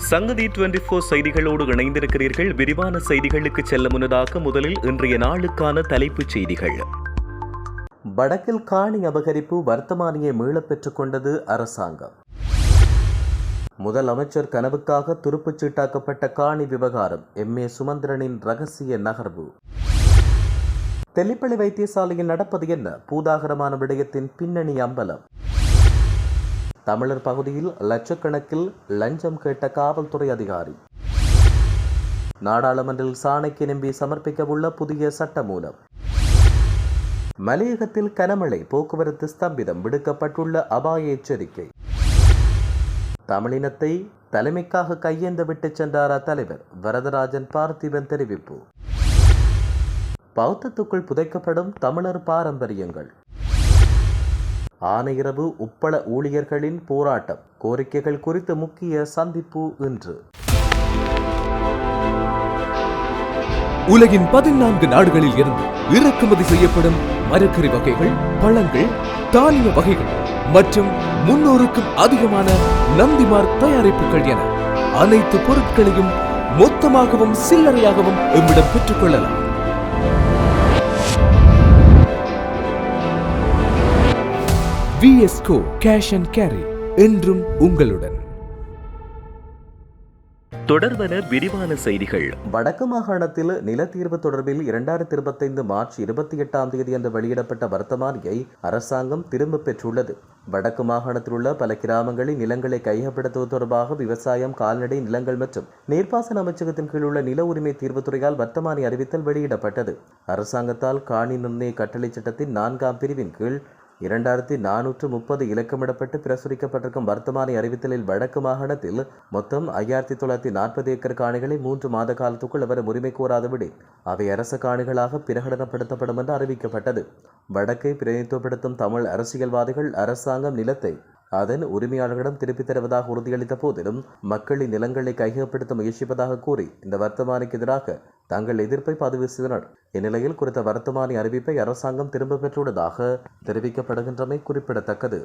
சங்கதி twenty four செய்திகளோடு இணைந்திருக்கிறீர்கள். விரிவான செய்திகளுக்கு செல்ல முன்னதாக முதலில் இன்றைய நாளுக்கான தலைப்புச் செய்திகள். வடக்கில் காணி அபகரிப்பு வர்த்தமானியை மீளப் பெற்றுக் கொண்டது அரசாங்கம். முதல் அமைச்சர் கனவுக்காக துருப்புச் சீட்டாக்கப்பட்ட காணி விவகாரம் எம். ஏ. சுமந்திரனின் ரகசிய நகர்வு. தெல்லிப்பள்ளி வைத்தியசாலையில் நடப்பது என்ன? பூதாகரமான விடயத்தின் பின்னணி அம்பலம். தமிழர் பகுதியில் லட்சக்கணக்கில் லஞ்சம் கேட்ட காவல்துறை அதிகாரி. நாடாளுமன்றில் சாணைக்கு சமர்ப்பிக்க சமர்ப்பிக்கவுள்ள புதிய சட்டமூலம். மலையகத்தில் கனமழை போக்குவரத்து ஸ்தம்பிதம் விடுக்கப்பட்டுள்ள அபாய எச்சரிக்கை. தமிழினத்தை தலைமைக்காக கையேந்த விட்டு சென்றாரா தலைவர் வரதராஜன் பார்த்திபன் தெரிவிப்பு. பௌத்தத்துக்குள் புதைக்கப்படும் தமிழர் பாரம்பரியங்கள். ஆனையிரவு உப்பள ஊழியர்களின் போராட்டம். கோரிக்கைகள் குறித்த முக்கிய சந்திப்பு இன்று. உலகின் பதினான்கு நாடுகளில் இருந்து இறக்குமதி செய்யப்படும் மரக்கறி வகைகள் பழங்கள் தானிய வகைகள் மற்றும் முன்னூறுக்கும் அதிகமான நந்திமார் தயாரிப்புகள் என அனைத்து பொருட்களையும் மொத்தமாகவும் சில்லறையாகவும் எம்மிடம் பெற்றுக்கொள்ளலாம் விஎஸ்கோ கேஷ் அண்ட் கேரி என்றும் உங்களுடன். தொடர்வன விரிவான செய்திகள். வடக்கு மாகாணத்தில் நிலத்தீர்வு தொடர்பில் இரண்டாயிரத்தி இருபத்தைந்து மார்ச் இருபத்தி எட்டாம் தேதி அன்று வெளியிடப்பட்ட வர்த்தமானியை அரசாங்கம் திரும்பப் பெற்றுள்ளது. வடக்கு மாகாணத்தில் உள்ள பல கிராமங்களில் நிலங்களை கையகப்படுத்துவது தொடர்பாக விவசாயம் கால்நடை நிலங்கள் மற்றும் நீர்ப்பாசன அமைச்சகத்தின் கீழ் உள்ள நில உரிமை தீர்வுத்துறையால் வர்த்தமானி அறிவித்தல் வெளியிடப்பட்டது. அரசாங்கத்தால் காணி நிர்ணய கட்டளை சட்டத்தின் நான்காம் பிரிவின் கீழ் இரண்டாயிரத்தி நானூற்று முப்பது இலக்கமிடப்பட்டு பிரசுரிக்கப்பட்டிருக்கும் வர்த்தமானி அறிவித்தலில் வடக்கு மாகாணத்தில் மொத்தம் ஐயாயிரத்தி தொள்ளாயிரத்தி நாற்பது ஏக்கர் காணிகளை மூன்று மாத காலத்துக்குள் அவர் உரிமை கோராதபடி அவை அரச காணிகளாக பிரகடனப்படுத்தப்படும் என்று அறிவிக்கப்பட்டது. வடக்கை பிரதிநிதித்துவப்படுத்தும் தமிழ் அரசியல்வாதிகள் அரசாங்கம் நிலத்தை அதன் உரிமையாளர்களிடம் திருப்பித் தருவதாக உறுதியளித்த போதிலும் மக்களின் நிலங்களை கையகப்படுத்த முயற்சிப்பதாக கூறி இந்த வர்த்தமானிக்கு எதிராக தங்கள் எதிர்ப்பை பதிவு செய்தனர் இந்நிலையில் குறித்த வர்த்தமானி அறிவிப்பை அரசாங்கம் திரும்ப பெற்றுள்ளதாக தெரிவிக்கப்படுகின்றமை குறிப்பிடத்தக்கது.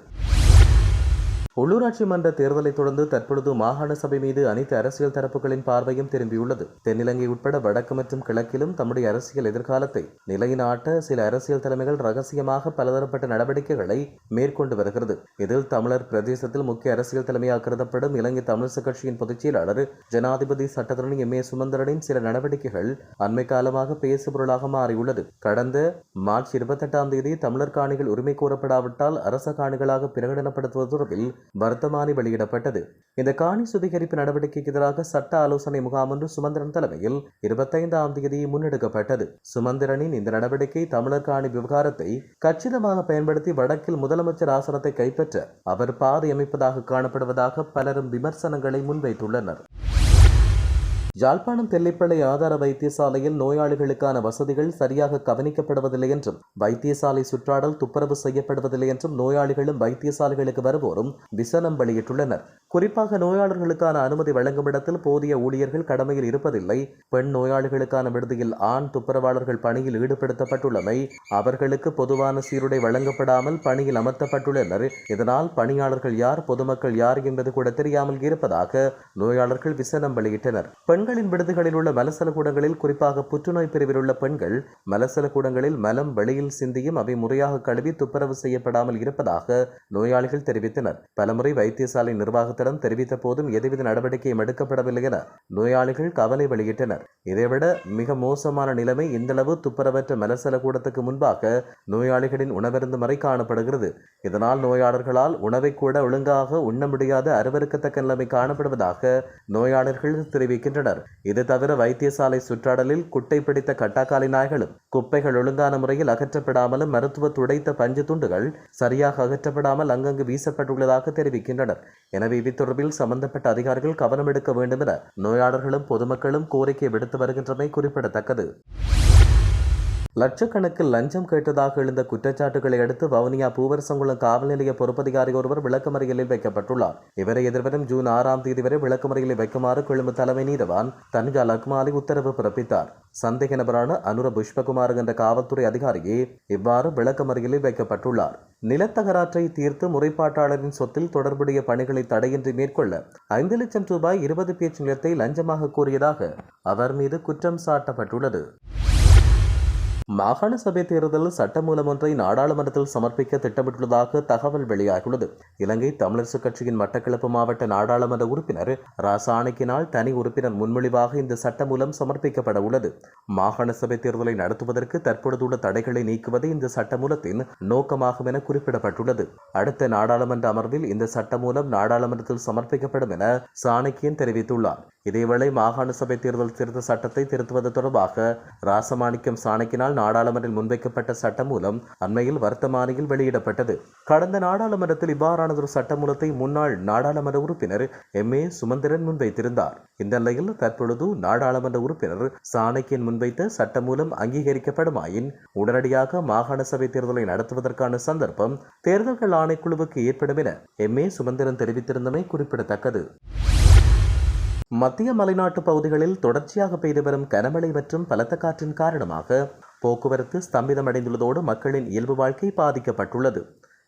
உள்ளூராட்சி மன்ற தேர்தலை தொடர்ந்து தற்பொழுது மாகாண சபை மீது அனைத்து அரசியல் தரப்புகளின் பார்வையும் திரும்பியுள்ளது. தென்னிலங்கை உட்பட வடக்கு மற்றும் கிழக்கிலும் தம்முடைய அரசியல் எதிர்காலத்தை நிலைநாட்ட சில அரசியல் தலைமைகள் ரகசியமாக பலதரப்பட்ட நடவடிக்கைகளை மேற்கொண்டு வருகிறது. இதில் தமிழர் பிரதேசத்தில் முக்கிய அரசியல் தலைமையாக கருதப்படும் இலங்கை தமிழிசை கட்சியின் பொதுச் செயலாளர் ஜனாதிபதி சட்டத்தரணி எம் ஏ சுமந்திரனின் சில நடவடிக்கைகள் அண்மை காலமாக பேசுபொருளாக மாறியுள்ளது. கடந்த மார்ச் இருபத்தெட்டாம் தேதி தமிழர் காணிகள் உரிமை கோரப்படாவிட்டால் அரச காணிகளாக பிரகடனப்படுத்துவது தொடர்பில் வர்த்தமானி வெளியிடப்பட்டது. இந்த காணி சுத்திகரிப்பு நடவடிக்கைக்கு எதிராக சட்ட ஆலோசனை முகாம் ஒன்று சுமந்திரன் தலைமையில் இருபத்தைந்தாம் தேதி முன்னெடுக்கப்பட்டது. சுமந்திரனின் இந்த நடவடிக்கை தமிழர் காணி விவகாரத்தை கச்சிதமாக பயன்படுத்தி வடக்கில் முதலமைச்சர் ஆசனத்தை கைப்பற்ற அவர் பாதை அமைப்பதாக காணப்படுவதாக பலரும் விமர்சனங்களை முன்வைத்துள்ளனர். யாழ்ப்பாணம் தெல்லிப்பளை ஆதார வைத்தியசாலையில் நோயாளிகளுக்கான வசதிகள் சரியாக கவனிக்கப்படுவதில்லை என்றும் வைத்தியசாலை சுற்றாடல் துப்புரவு செய்யப்படுவதில்லை என்றும் நோயாளிகளும் வைத்தியசாலைகளுக்கு வருவோரும் விசனம் வெளியிட்டுள்ளனர். குறிப்பாக நோயாளர்களுக்கான அனுமதி வழங்கும் இடத்தில் போதிய ஊழியர்கள் கடமையில் இருப்பதில்லை. பெண் நோயாளிகளுக்கான விடுதியில் ஆண் துப்புரவாளர்கள் பணியில் ஈடுபடுத்தப்பட்டுள்ளமை அவர்களுக்கு பொதுவான சீருடை வழங்கப்படாமல் பணியில் அமர்த்தப்பட்டுள்ளனர். இதனால் பணியாளர்கள் யார் பொதுமக்கள் யார் என்பது கூட தெரியாமல் இருப்பதாக நோயாளர்கள் விசனம் வெளியிட்டனர். பெண்களின் விடுதிகளில் உள்ள மலசல கூடங்களில் குறிப்பாக புற்றுநோய் பிரிவில் உள்ள பெண்கள் மலசல கூடங்களில் மலம் வெளியில் சிந்தியும் அவை முறையாக கழுவி துப்புரவு செய்யப்படாமல் இருப்பதாக நோயாளிகள் தெரிவித்தனர். பலமுறை வைத்தியசாலை நிர்வாகத்திடம் தெரிவித்த போதும் எதுவித நடவடிக்கையும் எடுக்கப்படவில்லை என நோயாளிகள் கவலை வெளியிட்டனர். இதைவிட மிக மோசமான நிலைமை இந்தளவு துப்புரவற்ற மலசல கூடத்துக்கு முன்பாக நோயாளிகளின் உணவருந்து மறை காணப்படுகிறது. இதனால் நோயாளர்களால் உணவை கூட ஒழுங்காக உண்ண முடியாத அருவருக்கத்தக்க நிலைமை காணப்படுவதாக நோயாளர்கள் தெரிவிக்கின்றனர். இது தவிர வைத்தியசாலை சுற்றாடலில் குட்டை பிடித்த கட்டாக்காலி நாய்களும் குப்பைகள் ஒழுங்கான முறையில் அகற்றப்படாமலும் மருத்துவ துடைத்த பஞ்சு துண்டுகள் சரியாக அகற்றப்படாமல் அங்கங்கு வீசப்பட்டுள்ளதாக தெரிவிக்கின்றனர். எனவே இது தொடர்பில் சம்பந்தப்பட்ட அதிகாரிகள் கவனம் எடுக்க வேண்டும் என நோயாளர்களும் பொதுமக்களும் கோரிக்கை விடுத்து வருகின்றமை குறிப்பிடத்தக்கது. லட்சக்கணக்கில் லஞ்சம் கேட்டதாக எழுந்த குற்றச்சாட்டுகளை அடுத்து வவுனியா பூவரசங்குளம் காவல் நிலைய பொறுப்பதிகாரி ஒருவர் விளக்கமறியலில் வைக்கப்பட்டுள்ளார். இவரை எதிர்வரும் ஜூன் ஆறாம் தேதி வரை விளக்கமறியலில் வைக்குமாறு கொழும்பு தலைமை நீதவான் தன்ஜா லக்மாலி உத்தரவு பிறப்பித்தார். சந்தேக நபரான அனுர புஷ்பகுமார் என்ற காவல்துறை அதிகாரியே இவ்வாறு விளக்கமறியலில் வைக்கப்பட்டுள்ளார். நிலத்தகராற்றை தீர்த்து முறைப்பாட்டாளரின் சொத்தில் தொடர்புடைய பணிகளை தடையின்றி மேற்கொள்ள ஐந்து லட்சம் ரூபாய் இருபது பேச்சு நிலத்தை லஞ்சமாக கூறியதாக அவர் மீது குற்றம் சாட்டப்பட்டுள்ளது. மாகாண சபை தேர்தல் சட்டமூலம் ஒன்றை நாடாளுமன்றத்தில் சமர்ப்பிக்க திட்டமிட்டுள்ளதாக தகவல் வெளியாகியுள்ளது. இலங்கை தமிழரசுக் கட்சியின் மட்டக்களப்பு மாவட்ட நாடாளுமன்ற உறுப்பினர் ராசாணிக்கினால் தனி உறுப்பினர் முன்மொழிவாக இந்த சட்டமூலம் சமர்ப்பிக்கப்பட உள்ளது. மாகாண சபை தேர்தலை நடத்துவதற்கு தற்பொழுதுள்ள தடைகளை நீக்குவதே இந்த சட்டமூலத்தின் நோக்கமாகும் என குறிப்பிடப்பட்டுள்ளது. அடுத்த நாடாளுமன்ற அமர்வில் இந்த சட்டமூலம் நாடாளுமன்றத்தில் சமர்ப்பிக்கப்படும் என சாணக்கியன் தெரிவித்துள்ளார். இதேவேளை மாகாண சபை தேர்தல் திருத்த சட்டத்தை திருத்துவது தொடர்பாக ராசமாணிக்கம் சாணக்கினால் நாடாளுமன்றில் முன்வைக்கப்பட்ட சட்டம் மூலம் அண்மையில் வர்த்தமானியில் வெளியிடப்பட்டது. கடந்த நாடாளுமன்றத்தில் இவ்வாறானதொரு சட்டமூலத்தை முன்னாள் நாடாளுமன்ற உறுப்பினர் எம். ஏ. சுமந்திரன் முன்வைத்திருந்தார். இந்த நிலையில் தற்பொழுது நாடாளுமன்ற உறுப்பினர் சாணக்கியன் முன்வைத்த சட்டமூலம் அங்கீகரிக்கப்படுமாயின் உடனடியாக மாகாண சபை தேர்தலை நடத்துவதற்கான சந்தர்ப்பம் தேர்தல்கள் ஆணைக்குழுவுக்கு ஏற்படும் என எம். ஏ. சுமந்திரன் தெரிவித்திருந்தமை குறிப்பிடத்தக்கது. மத்திய மலைநாட்டு பகுதிகளில் தொடர்ச்சியாக பெய்து வரும் கனமழை மற்றும் பலத்த காற்றின் காரணமாக போக்குவரத்து ஸ்தம்பிதமடைந்துள்ளதோடு மக்களின் இயல்பு வாழ்க்கை பாதிக்கப்பட்டுள்ளது.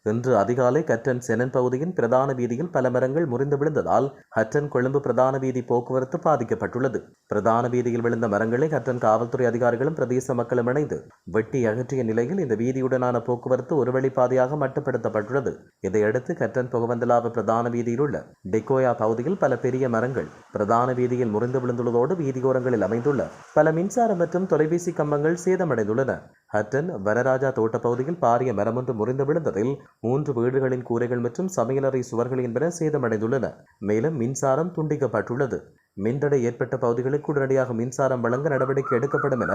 இன்று அதிகாலை கட்டன் செனன் பகுதியின் பிரதான வீதியில் பல மரங்கள் முறிந்து விழுந்ததால் ஹட்டன் கொழும்பு பிரதான வீதி போக்குவரத்து பாதிக்கப்பட்டுள்ளது. பிரதான வீதியில் விழுந்த மரங்களை ஹட்டன் காவல்துறை அதிகாரிகளும் பிரதேச மக்களும் இணைந்து வெட்டி அகற்றிய நிலையில் இந்த வீதியுடனான போக்குவரத்து ஒரு வழிப்பாதையாக மட்டுப்படுத்தப்பட்டுள்ளது. இதையடுத்து கற்றன் புகவந்தலாவ பிரதான வீதியில் உள்ள டெக்கோயா பகுதியில் பல பெரிய மரங்கள் பிரதான வீதியில் முறிந்து விழுந்துள்ளதோடு வீதியோரங்களில் அமைந்துள்ள பல மின்சார மற்றும் தொலைபேசி கம்பங்கள் சேதமடைந்துள்ளன. ஹட்டன் வனராஜா தோட்ட பகுதியில் பாரிய மரம் ஒன்று முறிந்து விழுந்ததில் மூன்று வீடுகளின் கூரைகள் மற்றும் சமையலறை சுவர்கள் என்பன சேதமடைந்துள்ளன. மேலும் மின்சாரம் துண்டிக்கப்பட்டுள்ளது. மின்தடை ஏற்பட்ட பகுதிகளுக்கு உடனடியாக மின்சாரம் வழங்க நடவடிக்கை எடுக்கப்படும் என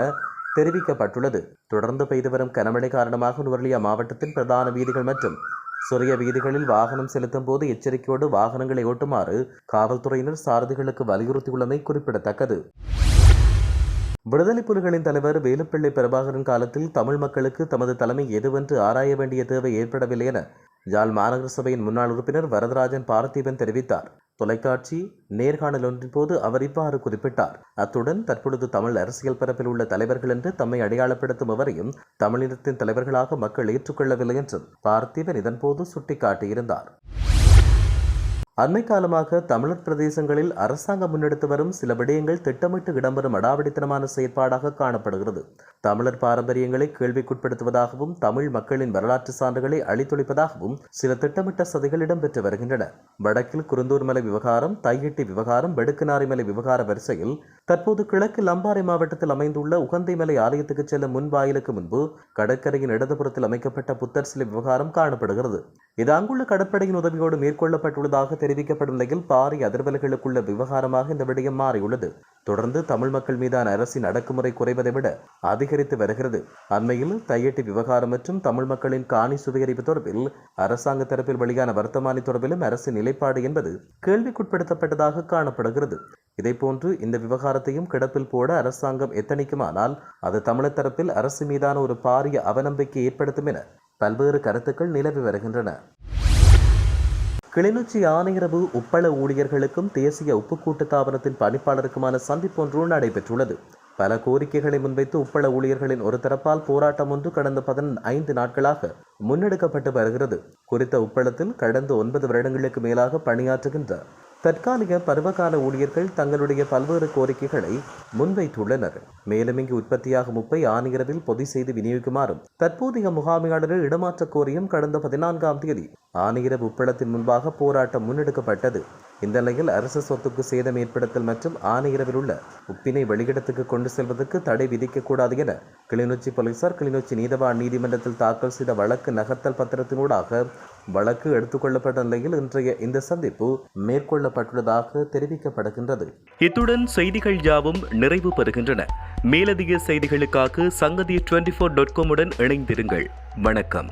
தெரிவிக்கப்பட்டுள்ளது. தொடர்ந்து பெய்து வரும் கனமழை காரணமாக நுவர்லியா மாவட்டத்தின் பிரதான வீதிகள் மற்றும் சிறிய வீதிகளில் வாகனம் செலுத்தும் போது எச்சரிக்கையோடு வாகனங்களை ஓட்டுமாறு காவல்துறையினர் சாரதிகளுக்கு வலியுறுத்தியுள்ளமை குறிப்பிடத்தக்கது. விடுதலை புலிகளின் தலைவர் வேலுப்பிள்ளை பிரபாகரன் காலத்தில் தமிழ் மக்களுக்கு தமது தலைமை எதுவென்று ஆராய வேண்டிய தேவை ஏற்படவில்லை என யாழ் மாநகர சபையின் முன்னாள் உறுப்பினர் வரதராஜன் பார்த்திபன் தெரிவித்தார். தொலைக்காட்சி நேர்காணல் ஒன்றின் போது அவர் இவ்வாறு குறிப்பிட்டார். அத்துடன் தற்பொழுது தமிழ் அரசியல் பரப்பில் உள்ள தலைவர்கள் என்று தம்மை அடையாளப்படுத்தும் அவரையும் தமிழினத்தின் தலைவர்களாக மக்கள் ஏற்றுக்கொள்ளவில்லை என்றும் பார்த்திபன் இதன்போது சுட்டிக்காட்டியிருந்தார். அண்மை காலமாக தமிழர் பிரதேசங்களில் அரசாங்கம் முன்னெடுத்து வரும் சில விடயங்கள் திட்டமிட்டு இடம்பெறும் அடாவடித்தனமான செயற்பாடாக காணப்படுகிறது. தமிழர் பாரம்பரியங்களை கேள்விக்குட்படுத்துவதாகவும் தமிழ் மக்களின் வரலாற்று சான்றுகளை அழித்தொழிப்பதாகவும் சில திட்டமிட்ட சதிகள் இடம்பெற்று வருகின்றன. வடக்கில் குருந்தூர் மலை விவகாரம் தையிட்டி விவகாரம் வெடுக்குநாரி மலை விவகார வரிசையில் தற்போது கிழக்கு லம்பாறை மாவட்டத்தில் அமைந்துள்ள உகந்தை மலை ஆலயத்துக்கு செல்லும் முன் வாயிலுக்கு முன்பு கடற்கரையின் இடதுபுறத்தில் அமைக்கப்பட்ட புத்தர் சிலை விவகாரம் காணப்படுகிறது. இது அங்குள்ள கடற்படையின் உதவியோடு மேற்கொள்ளப்பட்டுள்ளதாக தெரிவிக்கப்படும் நிலையில் பாரிய அதிர்வலைகளுக்குள்ள விவகாரமாக இந்த விடயம் மாறியுள்ளது. தொடர்ந்து தமிழ் மக்கள் மீதான அரசின் அடக்குமுறை குறைவதை விட அதிகரித்து வருகிறது. அண்மையில் தையட்டி விவகாரம் மற்றும் தமிழ் மக்களின் காணி சுவீகரிப்பு தொடர்பில் அரசாங்க தரப்பில் வெளியான வர்த்தமானி தொடர்பிலும் அரசின் நிலைப்பாடு என்பது கேள்விக்குட்படுத்தப்பட்டதாக காணப்படுகிறது. இதேபோன்று இந்த விவகாரத்தையும் கிடப்பில் போட அரசாங்கம் எத்தனைக்குமானால் அது தமிழர் தரப்பில் அரசு மீதான ஒரு பாரிய அவநம்பிக்கை ஏற்படுத்தும் என பல்வேறு கருத்துக்கள் நிலவி வருகின்றன. கிளிநொச்சி ஆணையரவு உப்பள ஊழியர்களுக்கும் தேசிய உப்பு கூட்டுத்தாபனத்தின் பணிப்பாளருக்குமான சந்திப்பு ஒன்று நடைபெற்றுள்ளது. பல கோரிக்கைகளை முன்வைத்து உப்பள ஊழியர்களின் ஒரு தரப்பால் போராட்டம் ஒன்று கடந்த பதினைந்து நாட்களாக முன்னெடுக்கப்பட்டு வருகிறது. குறித்த உப்பளத்தில் கடந்த ஒன்பது வருடங்களுக்கு மேலாக பணியாற்றுகின்ற தற்காலிக பருவகால ஊழியர்கள் தங்களுடைய பல்வேறு கோரிக்கைகளை முன்வைத்துள்ளனர். மேலும் இங்கு உற்பத்தியாகும் உப்பை ஆணையரவில் பொதி செய்து விநியோகிக்குமாறும் தற்போதைய முகாமையாளர்கள் இடமாற்ற கோரியும் கடந்த பதினான்காம் தேதி ஆணையரவு உப்பளத்தின் முன்பாக போராட்டம் முன்னெடுக்கப்பட்டது. இந்த நிலையில் அரசு சொத்துக்கு சேதம் ஏற்படுத்தல் மற்றும் ஆணையரவில் உள்ள உப்பினை வெளியிடத்துக்கு கொண்டு செல்வதற்கு தடை விதிக்கக்கூடாது என கிளிநொச்சி போலீசார் கிளிநொச்சி நீதவான் நீதிமன்றத்தில் தாக்கல் செய்த வழக்கு நகர்த்தல் பத்திரத்தினூடாக வழக்கு எடுத்துக்கொள்ளப்பட்ட நிலையில் இன்றைய இந்த சந்திப்பு மேற்கொள்ளப்பட்டுள்ளதாக தெரிவிக்கப்படுகின்றது. இத்துடன் செய்திகள் யாவும் நிறைவு பெறுகின்றன. மேலதிக செய்திகளுக்காக சங்கதி டுவெண்டி ஃபோர் டாட் காமுடன் இணைந்திருங்கள். வணக்கம்.